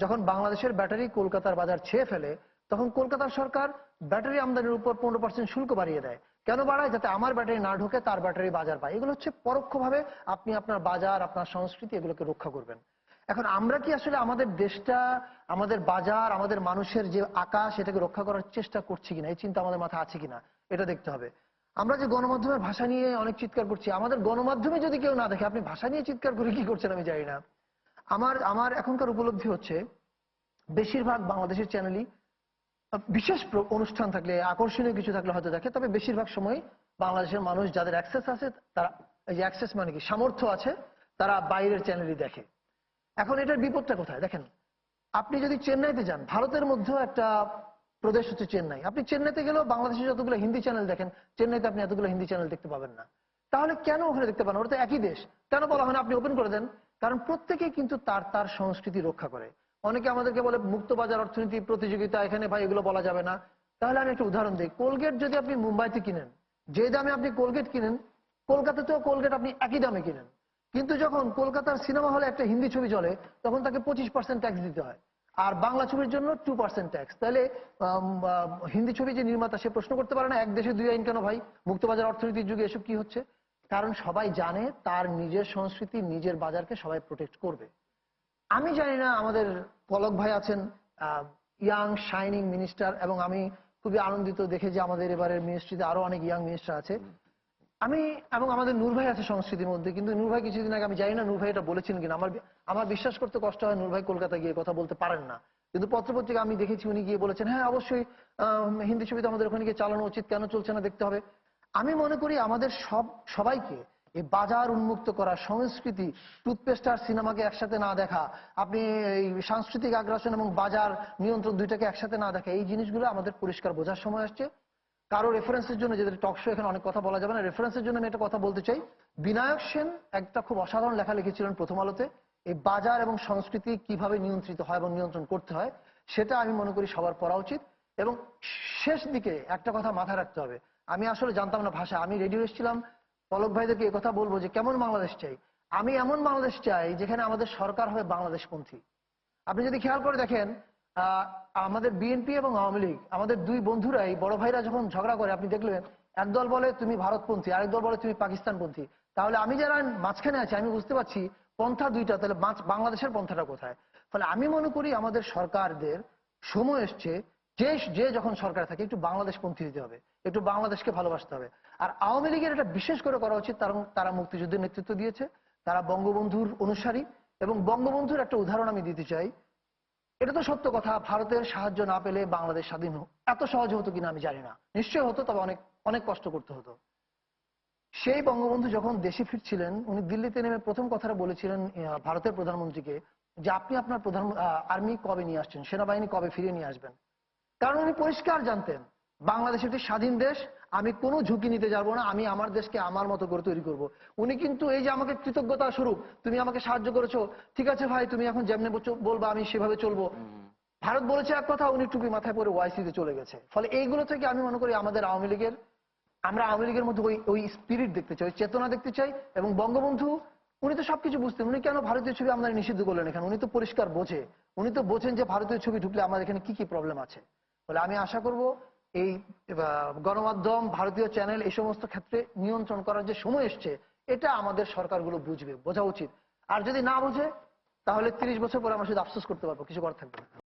যখন বাংলাদেশের ব্যাটারি কলকাতার বাজার ছেয়ে ফেলে, তখন কলকাতার সরকার ব্যাটারি আমদানির উপর পনেরো পার্সেন্ট শুল্ক বাড়িয়ে দেয়। কেন বাড়ায়? যাতে আমার ব্যাটারি না ঢোকে, তার ব্যাটারি বাজার পায়। এগুলো হচ্ছে পরোক্ষভাবে আপনি আপনার বাজার, আপনার সংস্কৃতি এগুলোকে রক্ষা করবেন। এখন আমরা কি আসলে আমাদের দেশটা, আমাদের বাজার, আমাদের মানুষের যে আকাশ, এটাকে রক্ষা করার চেষ্টা করছি কিনা? এই চিন্তা আমাদের মাথায় আছে কিনা? এটা দেখতে হবে। আমরা যে গণমাধ্যমের ভাষা নিয়ে অনেক চিৎকার করছি, আমাদের গণমাধ্যমে যদি কেউ না দেখে, আপনি ভাষা নিয়ে চিৎকার করে কি করছেন আমি জানি না। আমার আমার এখনকার উপলব্ধি হচ্ছে, বেশিরভাগ বাংলাদেশের চ্যানেলই বিশেষ অনুষ্ঠান থাকলে, আকর্ষণীয় কিছু থাকলে হয়তো দেখে, তবে বেশিরভাগ সময় বাংলাদেশের মানুষ যাদের অ্যাক্সেস আছে, তারা এই যে অ্যাক্সেস মানে কি? সামর্থ্য আছে, তারা বাইরের চ্যানেলই দেখে। এখন এটার বিপদটা কোথায়? দেখেন, আপনি যদি চেন্নাইতে যান, ভারতের মধ্যেও একটা প্রদেশ হচ্ছে চেন্নাই। আপনি চেন্নাইতে গেলেও বাংলাদেশে যতগুলো হিন্দি চ্যানেল দেখেন, চেন্নাইতে আপনি এতগুলো হিন্দি চ্যানেল দেখতে পাবেন না। তাহলে কেন ওখানে দেখতে পান ওরা তো একই দেশ। কেন বলা হয় না আপনি ওপেন করে দেন? কারণ প্রত্যেকেই কিন্তু তার তার সংস্কৃতি রক্ষা করে। অনেকে আমাদেরকে বলে মুক্ত বাজার অর্থনীতি প্রতিযোগিতা, এখানে ভাই এগুলো বলা যাবে না। তাহলে আমি একটা উদাহরণ দিই। কোলগেট যদি আপনি মুম্বাইতে কিনেন, যে দামে আপনি কোলগেট কিনেন, কলকাতাতেও কোলগেট আপনি একই দামে কিনেন। কিন্তু যখন কলকাতার সিনেমা হলে একটা হিন্দি ছবি চলে, তখন তাকে পঁচিশ পার্সেন্ট ট্যাক্স দিতে হয়। আর বাংলা ছবির জন্য টু পার্সেন্ট ট্যাক্স তাহলে হিন্দি ছবি যে নির্মাতা, সে প্রশ্ন করতে পারে না, এক দেশে দুই আইন কেন ভাই? মুক্তবাজার অর্থনীতির যুগে এসব কি হচ্ছে? কারণ সবাই জানে তার নিজের সংস্কৃতি নিজের বাজারকে সবাই প্রোটেক্ট করবে। আমি জানি না আমাদের পলক ভাই আছেন ইয়াং শাইনিং মিনিস্টার এবং আমি খুবই আনন্দিত দেখে যে আমাদের এবারের মিনিস্ট্রিতে আরও অনেক ইয়াং মিনিস্টার আছে। আমি এবং আমাদের নূর ভাই আছে সংস্কৃতির মধ্যে, কিন্তু নূর ভাই কিছুদিন আগে, আমি জানি না নূর ভাই এটা বলেছেন কিনা, আমার আমার বিশ্বাস করতে কষ্ট হয় নূর ভাই কলকাতা গিয়ে কথা বলতে পারেন না। কিন্তু পত্রপত্রিকা আমি দেখেছি, উনি গিয়ে বলেছেন হ্যাঁ অবশ্যই হিন্দি ছবি তো আমাদের ওখানে গিয়ে চালানো উচিত, কেন চলছে না দেখতে হবে। আমি মনে করি আমাদের সব, সবাইকে এই বাজার উন্মুক্ত করা, সংস্কৃতি টুথপেস্ট আর সিনেমাকে একসাথে না দেখা, আপনি এই সাংস্কৃতিক আগ্রাসন এবং বাজার নিয়ন্ত্রণ দুইটাকে একসাথে না দেখা, এই জিনিসগুলো আমাদের পরিষ্কার বোঝার সময় আসছে। কারও রেফারেন্সের জন্য যেদের টক শো এখানে অনেক কথা বলা যাবে না রেফারেন্সের জন্য আমি একটা কথা বলতে চাই। বিনায়ক সেন একটা খুব অসাধারণ লেখা লিখেছিলেন প্রথম আলোতে, এই বাজার এবং সংস্কৃতি কীভাবে নিয়ন্ত্রিত হয় এবং নিয়ন্ত্রণ করতে হয়, সেটা আমি মনে করি সবার পড়া উচিত। এবং শেষ দিকে একটা কথা মাথায় রাখতে হবে আমি আসলে জানতাম না ভাষা আমি রেডিও এসেছিলাম, পলক ভাইদেরকে কথা বলব যে, কেমন বাংলাদেশ চাই? আমি এমন বাংলাদেশ চাই যেখানে আমাদের সরকার হবে বাংলাদেশপন্থী। আপনি যদি খেয়াল করে দেখেন আমাদের বিএনপি এবং আওয়ামী লীগ, আমাদের দুই বন্ধুরাই, বড় ভাইরা যখন ঝগড়া করে, আপনি দেখলেন, একদল বলে তুমি ভারতপন্থী, আরেক দল বলে তুমি পাকিস্তানপন্থী। তাহলে আমি যারা মাঝখানে আছি, আমি বুঝতে পারছি পন্থা দুইটা, তাহলে বাংলাদেশের পন্থাটা কোথায়? ফলে আমি মনে করি আমাদের সরকারদের সময় এসছে যে যে যখন সরকার থাকে, একটু বাংলাদেশপন্থী দিতে হবে, একটু বাংলাদেশকে ভালোবাসতে হবে। আর আওয়ামী লীগের এটা বিশেষ করে করা উচিত কারণ তারা মুক্তিযুদ্ধের নেতৃত্ব দিয়েছে, তারা বঙ্গবন্ধুর অনুসারী, এবং বঙ্গবন্ধুর একটা উদাহরণ আমি দিতে চাই। এটা তো সত্য কথা, ভারতের সাহায্য না পেলে বাংলাদেশ স্বাধীন এত সহজ হতো কিনা আমি জানি না। নিশ্চয় হতো, তবে অনেক অনেক কষ্ট করতে হতো। সেই বঙ্গবন্ধু যখন দেশে ফিরছিলেন, উনি দিল্লিতে নেমে প্রথম কথাটা বলেছিলেন ভারতের প্রধানমন্ত্রীকে যে আপনি আপনার প্রধান আর্মি কবে নিয়ে আসছেন? সেনাবাহিনী কবে ফিরিয়ে নিয়ে আসবেন? কারণ উনি পরিষ্কার জানতেন বাংলাদেশ একটি স্বাধীন দেশ আমি কোনো ঝুঁকি নিতে যাব না আমি আমার দেশকে আমার মতো করে তৈরি করব। উনি কিন্তু এই যে আমাকে কৃতজ্ঞতা স্বরূপ তুমি আমাকে সাহায্য করেছ ঠিক আছে ভাই তুমি এখন যেমনি বলবা আমি সেভাবে চলবো। ভারত বলেছে এক কথা উনি টুপি মাথায় পরে ওয়াইসিতে চলে গেছে। ফলে এইগুলো থেকে আমি মনে করি আমাদের আওয়ামী লীগের আমরা আওয়ামী লীগের মধ্যে ওই ওই স্পিরিট দেখতে চাই ওই চেতনা দেখতে চাই এবং বঙ্গবন্ধু উনি তো সবকিছু বুঝতেন উনি কেন ভারতীয় ছবি আমাদের নিষিদ্ধ করলেন এখানে? উনি তো পরিষ্কার বোঝে। উনি তো বোঝেন যে ভারতীয় ছবি ঢুকলে আমাদের এখানে কি কি প্রবলেম আছে? ফলে আমি আশা করব এই গণমাধ্যম, ভারতীয় চ্যানেল এই সমস্ত ক্ষেত্রে নিয়ন্ত্রণ করার যে সময় এসছে, এটা আমাদের সরকারগুলো বুঝবে, বোঝা উচিত। আর যদি না বুঝে, তাহলে তিরিশ বছর পরে আমরা শুধু আফসোস করতে পারব, কিছু করার থাকবে না।